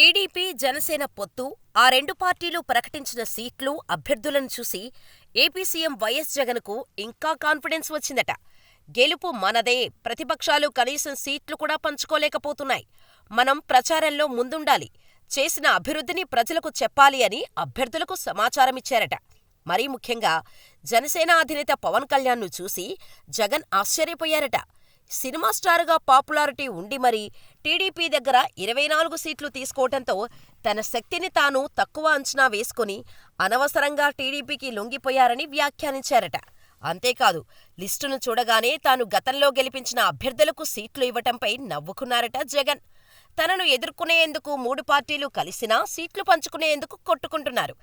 TDP, Janasena పొత్తు, ఆ రెండు పార్టీలు ప్రకటించిన సీట్లు, అభ్యర్థులను చూసి ఏపీ సీఎం వైఎస్ జగన్కు ఇంకా కాన్ఫిడెన్స్ వచ్చిందట. గెలుపు మనదే, ప్రతిపక్షాలు కనీసం సీట్లు కూడా పంచుకోలేకపోతున్నాయి. మనం ప్రచారంలో ముందుండాలి, చేసిన అభివృద్ధిని ప్రజలకు చెప్పాలి అని అభ్యర్థులకు సమాచారమిచ్చారట. మరీ ముఖ్యంగా జనసేన అధినేత పవన్ కళ్యాణ్ను చూసి జగన్ ఆశ్చర్యపోయారట. సినిమా స్టార్గా పాపులారిటీ ఉండి మరీ టీడీపీ దగ్గర ఇరవై నాలుగు సీట్లు తీసుకోవటంతో తన శక్తిని తాను తక్కువ అంచనా వేసుకుని అనవసరంగా టీడీపీకి లొంగిపోయారని వ్యాఖ్యానించారట. అంతేకాదు లిస్టును చూడగానే తాను గతంలో గెలిపించిన అభ్యర్థులకు సీట్లు ఇవ్వటంపై నవ్వుకున్నారట జగన్. తనను ఎదుర్కొనేందుకు మూడు పార్టీలు కలిసినా సీట్లు పంచుకునేందుకు కొట్టుకుంటున్నారు.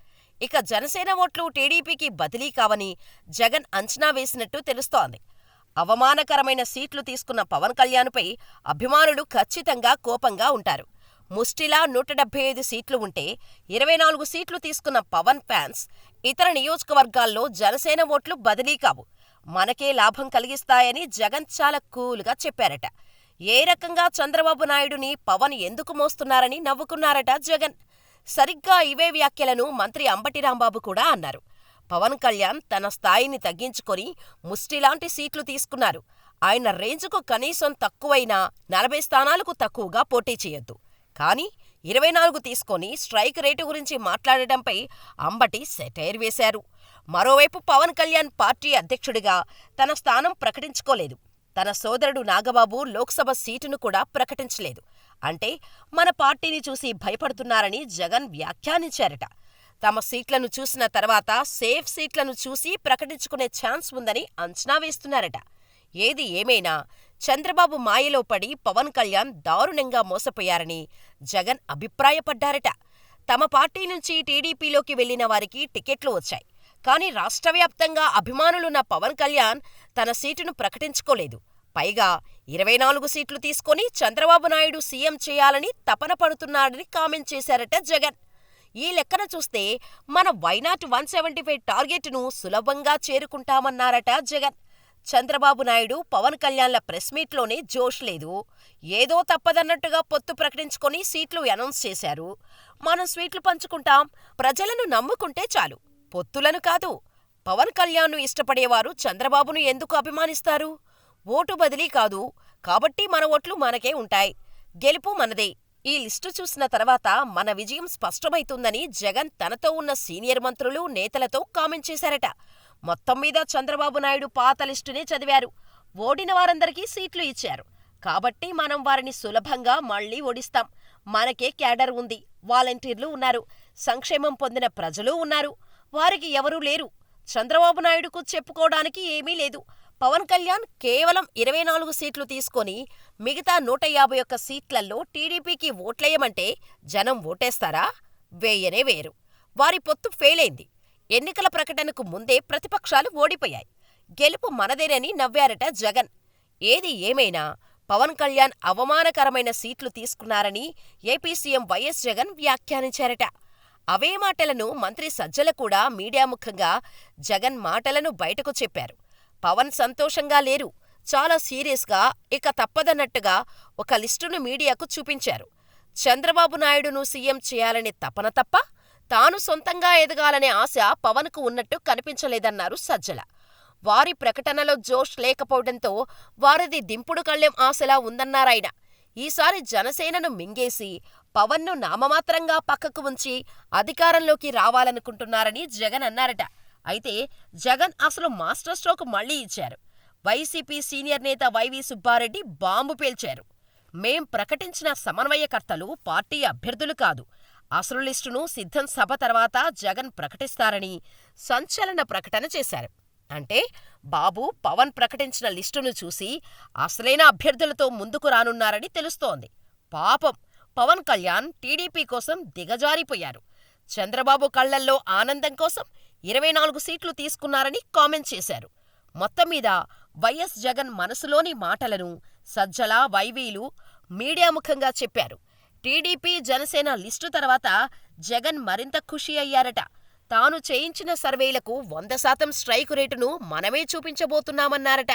ఇక జనసేన ఓట్లు టీడీపీకి బదిలీ కావని జగన్ అంచనా వేసినట్టు తెలుస్తోంది. అవమానకరమైన సీట్లు తీసుకున్న పవన్ కళ్యాణ్పై అభిమానులు ఖచ్చితంగా కోపంగా ఉంటారు. ముష్టిలా నూట డెబ్బై ఐదు సీట్లు ఉంటే ఇరవై నాలుగు సీట్లు తీసుకున్న పవన్ ఫ్యాన్స్ ఇతర నియోజకవర్గాల్లో జనసేన ఓట్లు బదిలీ కావు, మనకే లాభం కలిగిస్తాయని జగన్ చాలా కూల్గా చెప్పారట. ఏ రకంగా చంద్రబాబు నాయుడుని పవన్ ఎందుకు మోస్తున్నారని నవ్వుకున్నారట జగన్. సరిగ్గా ఇవే వ్యాఖ్యలను మంత్రి అంబటి రాంబాబు కూడా అన్నారు. పవన్ కళ్యాణ్ తన స్థాయిని తగ్గించుకొని ముష్టిలాంటి సీట్లు తీసుకున్నారు. ఆయన రేంజ్కు కనీసం తక్కువైనా నలభై స్థానాలకు తక్కువగా పోటీ చేయొద్దు. కానీ ఇరవై నాలుగు తీసుకొని స్ట్రైక్ రేటు గురించి మాట్లాడటంపై అంబటి సెటైర్ వేశారు. మరోవైపు పవన్ కళ్యాణ్ పార్టీ అధ్యక్షుడిగా తన స్థానం ప్రకటించుకోలేదు. తన సోదరుడు నాగబాబు లోక్సభ సీటును కూడా ప్రకటించలేదు. అంటే మన పార్టీని చూసి భయపడుతున్నారని జగన్ వ్యాఖ్యానించారట. తమ సీట్లను చూసిన తర్వాత సేఫ్ సీట్లను చూసి ప్రకటించుకునే ఛాన్స్ ఉందని అంచనా వేస్తున్నారట. ఏది ఏమైనా చంద్రబాబు మాయలో పడి పవన్ కళ్యాణ్ దారుణంగా మోసపోయారని జగన్ అభిప్రాయపడ్డారట. తమ పార్టీ నుంచి టీడీపీలోకి వెళ్ళిన వారికి టికెట్లు వచ్చాయి. కానీ రాష్ట్రవ్యాప్తంగా అభిమానులున్న పవన్ కళ్యాణ్ తన సీటును ప్రకటించుకోలేదు. పైగా ఇరవై నాలుగు సీట్లు తీసుకొని చంద్రబాబు నాయుడు సీఎం చేయాలని తపన పడుతున్నాడని కామెంట్ చేశారట జగన్. ఈ లెక్కన చూస్తే మన why not one seventy five టార్గెట్ను సులభంగా చేరుకుంటామన్నారట జగన్. చంద్రబాబు నాయుడు, పవన్ కళ్యాణ్ల ప్రెస్ మీట్లోనే జోష్ లేదు. ఏదో తప్పదన్నట్టుగా పొత్తు ప్రకటించుకొని సీట్లు అనౌన్స్ చేశారు. మనం స్వీట్లు పంచుకుంటాం, ప్రజలను నమ్ముకుంటే చాలు, పొత్తులను కాదు. పవన్ కళ్యాణ్ను ఇష్టపడేవారు చంద్రబాబును ఎందుకు అభిమానిస్తారు? ఓటు బదిలీ కాదు, కాబట్టి మన ఓట్లు మనకే ఉంటాయి. గెలుపు మనదే. ఈ లిస్టు చూసిన తర్వాత మన విజయం స్పష్టమైతుందని జగన్ తనతో ఉన్న సీనియర్ మంత్రులు, నేతలతో కామెంట్ చేశారట. మొత్తం మీద చంద్రబాబు నాయుడు పాత లిస్టునే చదివారు. ఓడిన వారందరికీ సీట్లు ఇచ్చారు. కాబట్టి మనం వారిని సులభంగా మళ్ళీ ఓడిస్తాం. మనకే క్యాడర్ ఉంది, వాలంటీర్లు ఉన్నారు, సంక్షేమం పొందిన ప్రజలూ ఉన్నారు. వారికి ఎవరూ లేరు. చంద్రబాబు నాయుడుకు చెప్పుకోవడానికి ఏమీ లేదు. పవన్ కళ్యాణ్ కేవలం ఇరవై నాలుగు సీట్లు తీసుకొని మిగతా నూట యాభై ఒక్క సీట్లలో టీడీపీకి ఓట్లేయమంటే జనం ఓటేస్తారా? వేయనే వేయరు. వారి పొత్తు ఫెయిలైంది. ఎన్నికల ప్రకటనకు ముందే ప్రతిపక్షాలు ఓడిపోయాయి. గెలుపు మనదేనని నవ్వారట జగన్. ఏది ఏమైనా పవన్ కళ్యాణ్ అవమానకరమైన సీట్లు తీసుకున్నారని ఏపీ సీఎం వైఎస్ జగన్ వ్యాఖ్యానించారట. అవే మాటలను మంత్రి సజ్జల కూడా మీడియా ముఖంగా జగన్ మాటలను బయటకు చెప్పారు. పవన్ సంతోషంగా లేరు. చాలా సీరియస్గా, ఇక తప్పదన్నట్టుగా ఒక లిస్టును మీడియాకు చూపించారు. చంద్రబాబు నాయుడును సీఎం చేయాలనే తపన తప్ప తాను సొంతంగా ఎదగాలనే ఆశ పవన్కు ఉన్నట్టు కనిపించలేదన్నారు సజ్జల. వారి ప్రకటనలో జోష్ లేకపోవడంతో వారిది దింపుడు కళ్ళెం ఆశలా ఉందన్నారాయన. ఈసారి జనసేనను మింగేసి పవన్ను నామమాత్రంగా పక్కకు ఉంచి అధికారంలోకి రావాలనుకుంటున్నారని జగన్ అన్నారట. అయితే జగన్ అసలు మాస్టర్ స్ట్రోక్ మళ్ళీ ఇచ్చారు. వైసీపీ సీనియర్ నేత వైవి సుబ్బారెడ్డి బాంబు పేల్చారు. మేం ప్రకటించిన సమన్వయకర్తలు పార్టీ అభ్యర్థులు కాదు. అసలు లిస్టును సిద్ధం సభ తర్వాత జగన్ ప్రకటిస్తారని సంచలన ప్రకటన చేశారు. అంటే బాబు పవన్ ప్రకటించిన లిస్టును చూసి అసలైన అభ్యర్థులతో ముందుకు రానున్నారని తెలుస్తోంది. పాపం పవన్ కళ్యాణ్ టీడీపీ కోసం దిగజారిపోయారు. చంద్రబాబు కళ్ళల్లో ఆనందం కోసం ఇరవై నాలుగు సీట్లు తీసుకున్నారని కామెంట్ చేశారు. మొత్తం మీద వైఎస్ జగన్ మనసులోని మాటలను సజ్జల, వైవీలు మీడియా ముఖంగా చెప్పారు. టీడీపీ, జనసేన లిస్టు తర్వాత జగన్ మరింత ఖుషీ అయ్యారట. తాను చేయించిన సర్వేలకు వంద శాతం స్ట్రైకు రేటును మనమే చూపించబోతున్నామన్నారట.